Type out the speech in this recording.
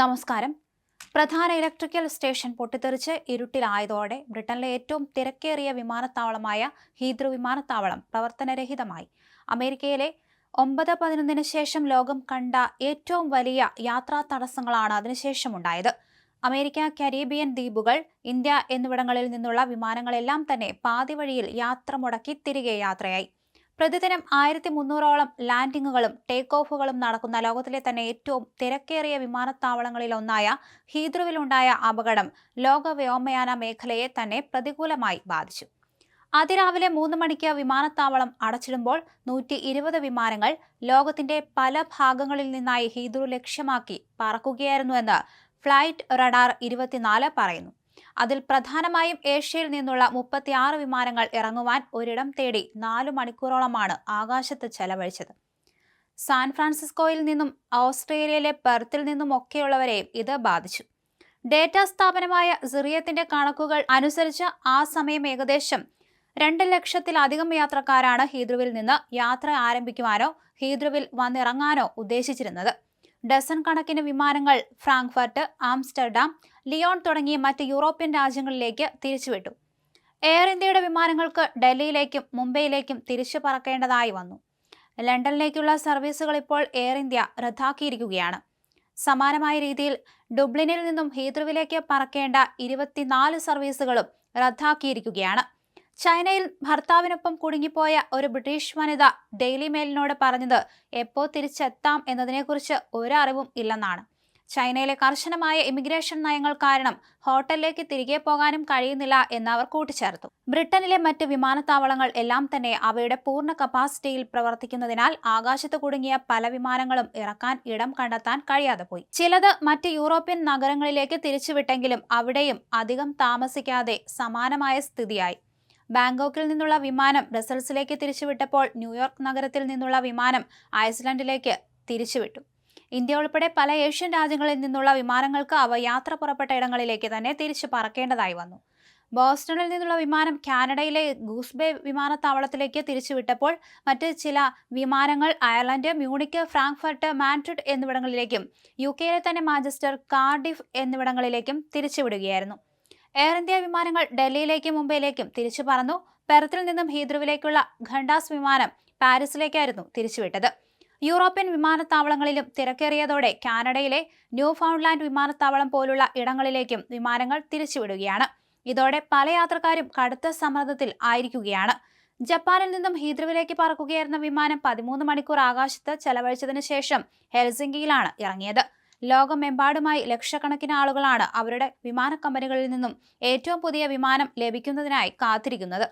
നമസ്കാരം. പ്രധാന electrical station പൊട്ടിത്തെറിച്ച് ഇരുട്ടിലായതോടെ ബ്രിട്ടനിലെ ഏറ്റവും തിരക്കേറിയ വിമാനത്താവളമായ ഹീദ്രു വിമാനത്താവളം പ്രവർത്തനരഹിതമായി. അമേരിക്കയിലെ ഒമ്പത് പതിനൊന്നിന് ശേഷം ലോകം കണ്ട ഏറ്റവും വലിയ യാത്രാ തടസ്സങ്ങളാണ് അതിനുശേഷം ഉണ്ടായത് അമേരിക്ക കരീബിയൻ ദ്വീപുകൾ ഇന്ത്യ എന്നിവിടങ്ങളിൽ നിന്നുള്ള വിമാനങ്ങളെല്ലാം തന്നെ പാതിവഴിയിൽ യാത്ര മുടക്കി തിരികെ യാത്രയായി. പ്രതിദിനം ആയിരത്തി മുന്നൂറോളം ലാൻഡിങ്ങുകളും ടേക്ക് ഓഫുകളും നടക്കുന്ന ലോകത്തിലെ തന്നെ ഏറ്റവും തിരക്കേറിയ വിമാനത്താവളങ്ങളിൽ ഒന്നായ ഹീദ്രുവിലുണ്ടായ അപകടം ലോക വ്യോമയാന മേഖലയെ തന്നെ പ്രതികൂലമായി ബാധിച്ചു. അതിരാവിലെ മൂന്ന് മണിക്ക് വിമാനത്താവളം അടച്ചിടുമ്പോൾ നൂറ്റി ഇരുപത് വിമാനങ്ങൾ ലോകത്തിന്റെ പല ഭാഗങ്ങളിൽ നിന്നായി ഹീദ്രു ലക്ഷ്യമാക്കി പറക്കുകയായിരുന്നുവെന്ന് ഫ്ലൈറ്റ് റഡാർ ഇരുപത്തിനാല് പറയുന്നു. അതിൽ പ്രധാനമായും ഏഷ്യയിൽ നിന്നുള്ള മുപ്പത്തിയാറ് വിമാനങ്ങൾ ഇറങ്ങുവാൻ ഒരിടം തേടി നാലു മണിക്കൂറോളമാണ് ആകാശത്ത് ചെലവഴിച്ചത്. സാൻ ഫ്രാൻസിസ്കോയിൽ നിന്നും ഓസ്ട്രേലിയയിലെ പെർത്തിൽ നിന്നും ഒക്കെയുള്ളവരെയും ഇത് ബാധിച്ചു. ഡേറ്റ സ്ഥാപനമായ സിറിയത്തിന്റെ കണക്കുകൾ അനുസരിച്ച് ആ സമയം ഏകദേശം രണ്ട് ലക്ഷത്തിലധികം യാത്രക്കാരാണ് ഹീദ്രുവിൽ നിന്ന് യാത്ര ആരംഭിക്കുവാനോ ഹീദ്രുവിൽ വന്നിറങ്ങാനോ ഉദ്ദേശിച്ചിരുന്നത്. ഡസൻ കണക്കിന് വിമാനങ്ങൾ ഫ്രാങ്ക്ഫർട്ട് ആംസ്റ്റർഡാം ലിയോൺ തുടങ്ങിയ മറ്റ് യൂറോപ്യൻ രാജ്യങ്ങളിലേക്ക് തിരിച്ചുവിട്ടു. എയർ ഇന്ത്യയുടെ വിമാനങ്ങൾക്ക് ഡൽഹിയിലേക്കും മുംബൈയിലേക്കും തിരിച്ചു പറക്കേണ്ടതായി വന്നു. ലണ്ടനിലേക്കുള്ള സർവീസുകൾ ഇപ്പോൾ എയർ ഇന്ത്യ റദ്ദാക്കിയിരിക്കുകയാണ്. സമാനമായ രീതിയിൽ ഡുബ്ലിനിൽ നിന്നും ഹീദ്രുവിലേക്ക് പറക്കേണ്ട ഇരുപത്തിനാല് സർവീസുകളും റദ്ദാക്കിയിരിക്കുകയാണ്. ചൈനയിൽ ഭർത്താവിനൊപ്പം കുടുങ്ങിപ്പോയ ഒരു ബ്രിട്ടീഷ് വനിത ഡെയിലി മെയിലിനോട് പറഞ്ഞത് എപ്പോൾ തിരിച്ചെത്താം എന്നതിനെക്കുറിച്ച് ഒരറിവും ഇല്ലെന്നാണ്. ചൈനയിലെ കർശനമായ ഇമിഗ്രേഷൻ നയങ്ങൾ കാരണം ഹോട്ടലിലേക്ക് തിരികെ പോകാനും കഴിയുന്നില്ല എന്ന് അവർ കൂട്ടിച്ചേർത്തു. ബ്രിട്ടനിലെ മറ്റ് വിമാനത്താവളങ്ങൾ എല്ലാം തന്നെ അവയുടെ പൂർണ കപ്പാസിറ്റിയിൽ പ്രവർത്തിക്കുന്നതിനാൽ ആകാശത്ത് കുടുങ്ങിയ പല വിമാനങ്ങളും ഇറക്കാൻ ഇടം കണ്ടെത്താൻ കഴിയാതെ പോയി. ചിലത് മറ്റ് യൂറോപ്യൻ നഗരങ്ങളിലേക്ക് തിരിച്ചുവിട്ടെങ്കിലും അവിടെയും അധികം താമസിക്കാതെ സമാനമായ സ്ഥിതിയായി. ബാങ്കോക്കിൽ നിന്നുള്ള വിമാനം ബ്രസൽസിലേക്ക് തിരിച്ചുവിട്ടപ്പോൾ ന്യൂയോർക്ക് നഗരത്തിൽ നിന്നുള്ള വിമാനം ഐസ്ലൻഡിലേക്ക് തിരിച്ചുവിട്ടു. ഇന്ത്യ ഉൾപ്പെടെ പല ഏഷ്യൻ രാജ്യങ്ങളിൽ നിന്നുള്ള വിമാനങ്ങൾക്ക് അവ യാത്ര പുറപ്പെട്ട ഇടങ്ങളിലേക്ക് തന്നെ തിരിച്ചു പറക്കേണ്ടതായി വന്നു. ബോസ്റ്റണിൽ നിന്നുള്ള വിമാനം കാനഡയിലെ ഗൂസ്ബേ വിമാനത്താവളത്തിലേക്ക് തിരിച്ചുവിട്ടപ്പോൾ മറ്റ് ചില വിമാനങ്ങൾ അയർലൻഡ് മ്യൂണിക്ക് ഫ്രാങ്ക്ഫർട്ട് മാൻഡ്രിഡ് എന്നിവിടങ്ങളിലേക്കും യു കെയിലെ തന്നെ മാഞ്ചസ്റ്റർ കാർഡിഫ് എന്നിവിടങ്ങളിലേക്കും തിരിച്ചുവിടുകയായിരുന്നു. എയർ ഇന്ത്യ വിമാനങ്ങൾ ഡൽഹിയിലേക്കും മുംബൈയിലേക്കും തിരിച്ചു പറന്നു. പെർത്തിൽ നിന്നും ഹീദ്രുവിലേക്കുള്ള ഖണ്ടാസ് വിമാനം പാരീസിലേക്കായിരുന്നു തിരിച്ചുവിട്ടത്. യൂറോപ്യൻ വിമാനത്താവളങ്ങളിലും തിരക്കേറിയതോടെ കാനഡയിലെ ന്യൂ ഫൗണ്ട്ലാൻഡ് വിമാനത്താവളം പോലുള്ള ഇടങ്ങളിലേക്കും വിമാനങ്ങൾ തിരിച്ചുവിടുകയാണ്. ഇതോടെ പല യാത്രക്കാരും കടുത്ത സമ്മർദ്ദത്തിൽ ആയിരിക്കുകയാണ്. ജപ്പാനിൽ നിന്നും ഹീദ്രുവിലേക്ക് പറക്കുകയായിരുന്ന വിമാനം പതിമൂന്ന് മണിക്കൂർ ആകാശത്ത് ചെലവഴിച്ചതിനു ശേഷം ഹെൽസിംഗിയിലാണ് ഇറങ്ങിയത്. ലോകമെമ്പാടുമായി ലക്ഷക്കണക്കിന് ആളുകളാണ് അവരുടെ വിമാനക്കമ്പനികളിൽ നിന്നും ഏറ്റവും പുതിയ വിമാനം ലഭിക്കുന്നതിനായി കാത്തിരിക്കുന്നത്.